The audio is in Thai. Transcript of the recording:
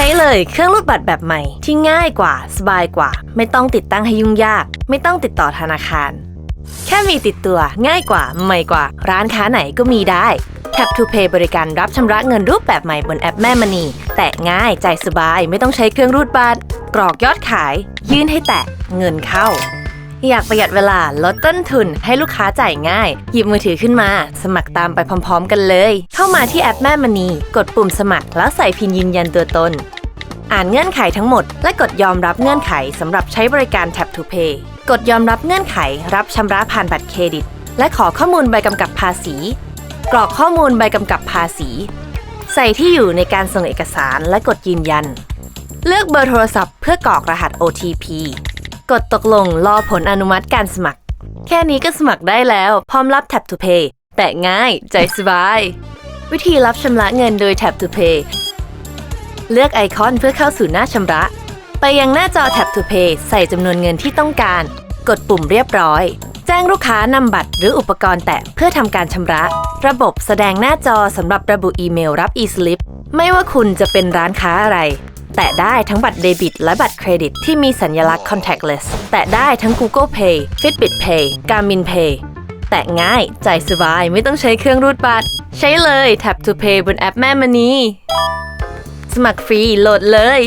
ช้เลยเครื่องรูดบัตรแบบใหม่ ที่ง่ายกว่า สบายกว่า ไม่ต้องติดตั้งให้ยุ่งยาก ไม่ต้องติดต่อธนาคาร แค่มีติดตัวง่ายกว่าใหม่กว่า ร้านค้าไหนก็มีได้ Tap to Pay บริการรับชำระเงินรูปแบบใหม่บนแอปแม่มณี แตะง่ายใจสบายไม่ต้องใช้เครื่องรูดบัตรกรอกยอดขาย ยื่นให้แตะเงินเข้า อยากประหยัดเวลาลดต้นทุนให้ลูกค้าจ่ายง่าย หยิบมือถือขึ้นมา สมัครตามไปพร้อม ๆ กันเลย เข้ามาที่แอปแม่มณีกดปุ่มสมัคร แล้วใส่พินยืนยันตัวตน อ่านเงื่อนไขทั้งหมด และกดยอมรับเงื่อนไขสำหรับใช้บริการ Tap to Pay กดยอมรับเงื่อนไข รับชำระผ่านบัตรเครดิต และขอข้อมูลใบกำกับภาษี กรอกข้อมูลใบกำกับภาษี ใส่ที่อยู่ในการส่งเอกสารและกดยืนยัน เลือกเบอร์โทรศัพท์เพื่อกรอกรหัส OTP กดตกลงรอผลอนุมัติการสมัคร แค่นี้ก็สมัครได้แล้ว พร้อมรับ Tap to Pay แต่ง่าย ใจสบาย วิธีรับชำระเงินโดย Tap to Pay เลือกไอคอนเพื่อเข้าสู่หน้าชำระ ไปยังหน้าจอ Tap to Pay ใส่จำนวนเงินที่ต้องการ กดปุ่มเรียบร้อย แจ้งลูกค้านำบัตรหรืออุปกรณ์แตะเพื่อทำการชำระ ระบบแสดงหน้าจอสำหรับระบุอีเมลรับ e-slip ไม่ว่าคุณจะเป็นร้านค้าอะไร แตะได้ทั้งบัตรเดบิต และบัตรเครดิตที่มีสัญลักษณ์ contactless แตะได้ทั้ง Google Pay Fitbit Pay Garmin Pay แตะง่ายใจสบายไม่ต้องใช้เครื่องรูดบัตร ใช้เลย Tap to Pay บนแอปแม่มณีสมัครฟรีโหลดเลย